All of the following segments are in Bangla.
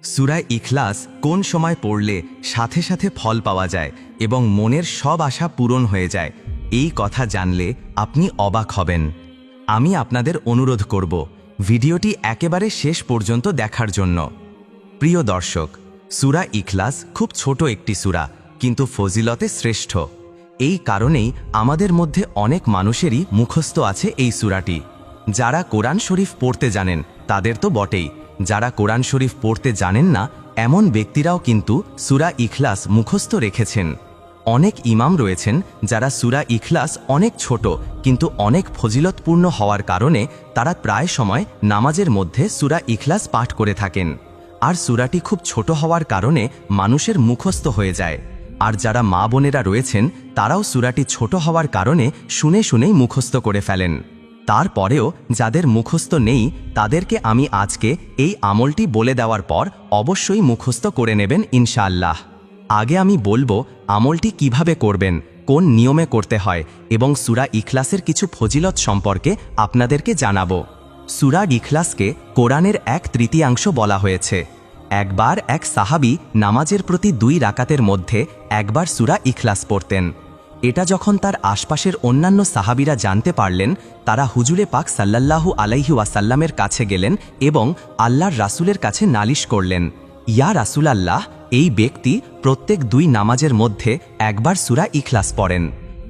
সুরায় ইখলাস কোন সময় পড়লে সাথে সাথে ফল পাওয়া যায় এবং মনের সব আশা পূরণ হয়ে যায়, এই কথা জানলে আপনি অবাক হবেন। আমি আপনাদের অনুরোধ করব ভিডিওটি একেবারে শেষ পর্যন্ত দেখার জন্য। প্রিয় দর্শক, সুরা ইখলাস খুব ছোট একটি সুরা, কিন্তু ফজিলতে শ্রেষ্ঠ। এই কারণেই আমাদের মধ্যে অনেক মানুষেরই মুখস্থ আছে এই সুরাটি। যারা কোরআন শরীফ পড়তে জানেন, তাদের তো বটেই। যারা কোরআন শরীফ পড়তে জানেন না, এমন ব্যক্তিরাও কিন্তু সুরা ইখলাস মুখস্থ রেখেছেন। অনেক ইমাম রয়েছেন যারা সুরা ইখলাস অনেক ছোট, কিন্তু অনেক ফজিলতপূর্ণ হওয়ার কারণে তারা প্রায় সময় নামাজের মধ্যে সুরা ইখলাস পাঠ করে থাকেন। আর সুরাটি খুব ছোট হওয়ার কারণে মানুষের মুখস্থ হয়ে যায়। আর যারা মা বোনেরা রয়েছেন, তারাও সুরাটি ছোট হওয়ার কারণে শুনে শুনেই মুখস্থ করে ফেলেন। তারপরেও যাদের মুখস্থ নেই, তাদেরকে আমি আজকে এই আমলটি বলে দেওয়ার পর অবশ্যই মুখস্থ করে নেবেন ইনশাআল্লাহ। আগে আমি বলব আমলটি কীভাবে করবেন, কোন নিয়মে করতে হয় এবং সুরা ইখলাসের কিছু ফজিলত সম্পর্কে আপনাদেরকে জানাব। সুরা ইখলাসকে কোরআনের এক তৃতীয়াংশ বলা হয়েছে। একবার এক সাহাবি নামাজের প্রতি দুই রাকাতের মধ্যে একবার সুরা ইখলাস পড়তেন। এটা যখন তার আশপাশের অন্যান্য সাহাবিরা জানতে পারলেন, তারা হুজুরে পাক সাল্লাল্লাহু আলাইহি ওয়াসাল্লামের কাছে গেলেন এবং আল্লাহর রাসূলের কাছে নালিশ করলেন, ইয়া রাসূল আল্লাহ এই ব্যক্তি প্রত্যেক দুই নামাজের মধ্যে একবার সুরা ইখলাস পড়েন।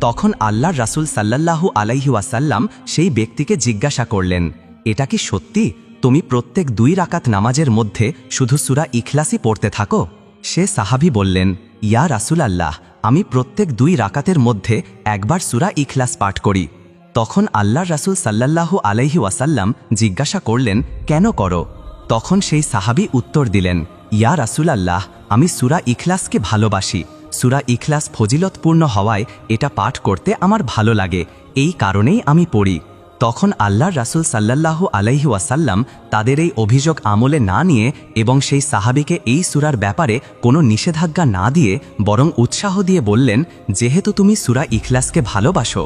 তখন আল্লাহর রাসূল সাল্লাল্লাহু আলাইহি ওয়াসাল্লাম সেই ব্যক্তিকে জিজ্ঞাসা করলেন, এটা কি সত্যি? তুমি প্রত্যেক দুই রাকাত নামাজের মধ্যে শুধু সুরা ইখলাসই পড়তে থাকো? সে সাহাবি বললেন, ইয়া রাসূল আল্লাহ আমি প্রত্যেক দুই রাকাতের মধ্যে একবার সুরা ইখলাস পাঠ করি। তখন আল্লাহর রাসূল সাল্লাল্লাহু আলাইহি ওয়াসাল্লাম জিজ্ঞাসা করলেন, কেন করো? তখন সেই সাহাবি উত্তর দিলেন, ইয়া রাসূল আল্লাহ আমি সুরা ইখলাসকে ভালোবাসি। সুরা ইখলাস ফজিলতপূর্ণ হওয়ায় এটা পাঠ করতে আমার ভালো লাগে। এই কারণেই আমি পড়ি। তখন আল্লাহর রাসূল সাল্লাল্লাহু আলাইহি ওয়াসাল্লাম তাদের এই অভিযোগ আমলে না নিয়ে এবং সেই সাহাবিকে এই সুরার ব্যাপারে কোনো নিষেধাজ্ঞা না দিয়ে বরং উৎসাহ দিয়ে বললেন, যেহেতু তুমি সুরা ইখলাসকে ভালোবাসো,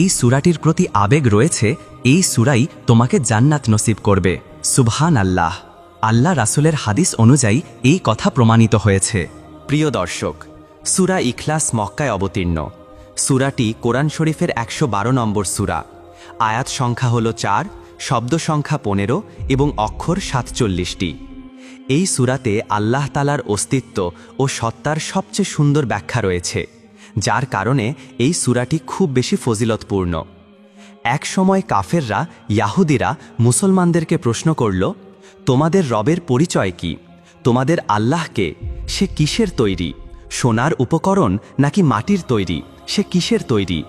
এই সুরাটির প্রতি আবেগ রয়েছে, এই সুরাই তোমাকে জান্নাত নসিব করবে। সুবহান আল্লাহ আল্লাহ রাসূলের হাদিস অনুযায়ী এই কথা প্রমাণিত হয়েছে। প্রিয় দর্শক, সুরা ইখলাস মক্কায় অবতীর্ণ। সুরাটি কোরআন শরীফের একশো বারো নম্বর সুরা। আয়াত সংখ্যা হল চার, শব্দ সংখ্যা পনেরো এবং অক্ষর সাতচল্লিশটি। এই সুরাতে আল্লাহ তালার অস্তিত্ব ও সত্তার সবচেয়ে সুন্দর ব্যাখ্যা রয়েছে, যার কারণে এই সুরাটি খুব বেশি ফজিলতপূর্ণ। এক সময় কাফেররা ইয়াহুদিরা মুসলমানদেরকে প্রশ্ন করল, তোমাদের রবের পরিচয় কি? তোমাদের আল্লাহকে? সে কিসের তৈরি? সোনার উপকরণ নাকি মাটির তৈরি? সে কিসের তৈরি?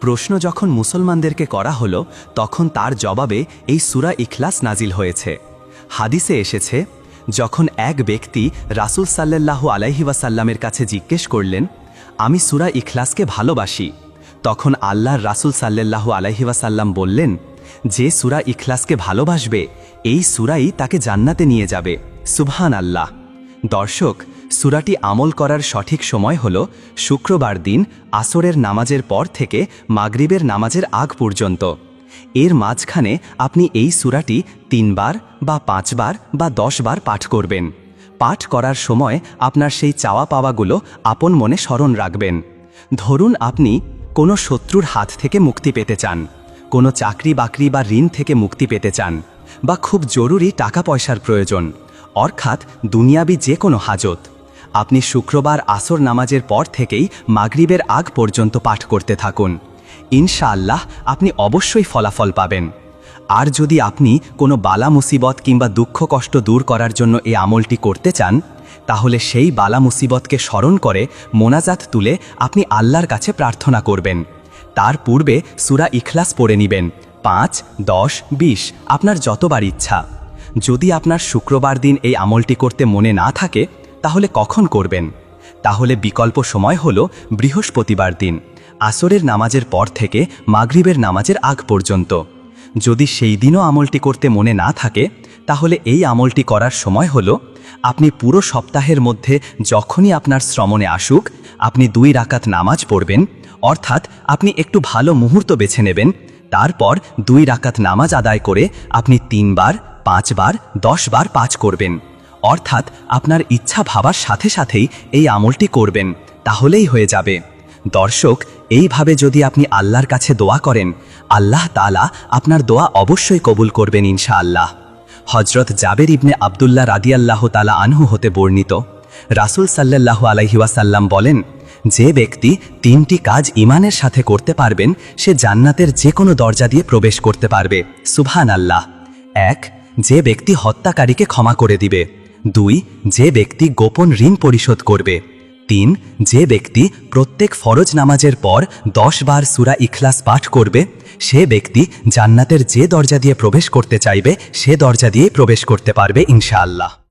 প্রশ্ন যখন মুসলমানদেরকে করা হলো, তখন তার জবাবে এই সুরা ইখলাস নাজিল হয়েছে। হাদিসে এসেছে, যখন এক ব্যক্তি রাসূল সাল্লাল্লাহু আলাইহি ওয়াসাল্লামের কাছে জিজ্ঞেস করলেন, আমি সুরা ইখলাসকে ভালোবাসি? তখন আল্লাহর রাসূল সাল্লাল্লাহু আলাইহি ওয়াসাল্লাম বললেন, যে সুরা ইখলাসকে ভালোবাসবে, এই সুরাই তাকে জান্নাতে নিয়ে যাবে। সুবহান আল্লাহ দর্শক সুরাটি আমল করার সঠিক সময় হল শুক্রবার দিন আসরের নামাজের পর থেকে মাগরিবের নামাজের আগ পর্যন্ত। এর মাঝখানে আপনি এই সুরাটি তিনবার বা পাঁচবার বা দশবার পাঠ করবেন। পাঠ করার সময় আপনার সেই চাওয়া পাওয়াগুলো আপন মনে স্মরণ রাখবেন। ধরুন আপনি কোনো শত্রুর হাত থেকে মুক্তি পেতে চান, কোনো চাকরি বাকরি বা ঋণ থেকে মুক্তি পেতে চান বা খুব জরুরি টাকা পয়সার প্রয়োজন, অর্থাৎ দুনিয়াবি যে কোনো হাজত। আপনি শুক্রবার আসর নামাজের পর থেকেই মাগরিবের আগ পর্যন্ত পাঠ করতে থাকুন। ইনশাআল্লাহ আপনি অবশ্যই ফলাফল পাবেন। আর যদি আপনি কোনো বালা মুসিবত কিংবা দুঃখ কষ্ট দূর করার জন্য এই আমলটি করতে চান, তাহলে সেই বালা মুসিবতকে স্মরণ করে মোনাজাত তুলে আপনি আল্লাহর কাছে প্রার্থনা করবেন। তার পূর্বে সুরা ইখলাস পড়ে নিবেন। পাঁচ, দশ, বিশ, আপনার যতবার ইচ্ছা। যদি আপনার শুক্রবার দিন এই আমলটি করতে মনে না থাকে তাহলে কখন করবেন? তাহলে বিকল্প সময় হল বৃহস্পতিবার দিন, আসরের নামাজের পর থেকে মাগরিবের নামাজের আগ পর্যন্ত। যদি সেই দিনও আমলটি করতে মনে না থাকে, তাহলে এই আমলটি করার সময় হল আপনি পুরো সপ্তাহের মধ্যে যখনই আপনার শ্রমণে আসুক, আপনি দুই রাকাত নামাজ পড়বেন, অর্থাৎ আপনি একটু ভালো মুহূর্ত বেছে নেবেন, তারপর দুই রাকাত নামাজ আদায় করে আপনি তিনবার, পাঁচবার, দশবার পাঁচ করবেন। অর্থাৎ আপনার ইচ্ছা ভাবার সাথে সাথেই এই আমলটি করবেন, তাহলেই হয়ে যাবে। দর্শক, এইভাবে যদি আপনি আল্লাহর কাছে দোয়া করেন, আল্লাহ তালা আপনার দোয়া অবশ্যই কবুল করবেন ইনশাআল্লাহ। হজরত জাবের ইবনে আবদুল্লাহ রাদিয়াল্লাহ তালা আনহু হতে বর্ণিত, রাসুল সাল্লাল্লাহু আলাইহিওয়াসাল্লাম বলেন, যে ব্যক্তি তিনটি কাজ ইমানের সাথে করতে পারবেন, সে জান্নাতের যে কোনো দরজা দিয়ে প্রবেশ করতে পারবে। সুবহান আল্লাহ এক, যে ব্যক্তি হত্যাকারীকে ক্ষমা করে দিবে। দুই, যে ব্যক্তি গোপন ঋণ পরিশোধ করবে। তিন, যে ব্যক্তি প্রত্যেক ফরজ নামাজের পর দশ বার সুরা ইখলাস পাঠ করবে, সে ব্যক্তি জান্নাতের যে দরজা দিয়ে প্রবেশ করতে চাইবে, সে দরজা দিয়েই প্রবেশ করতে পারবে ইনশাআল্লাহ।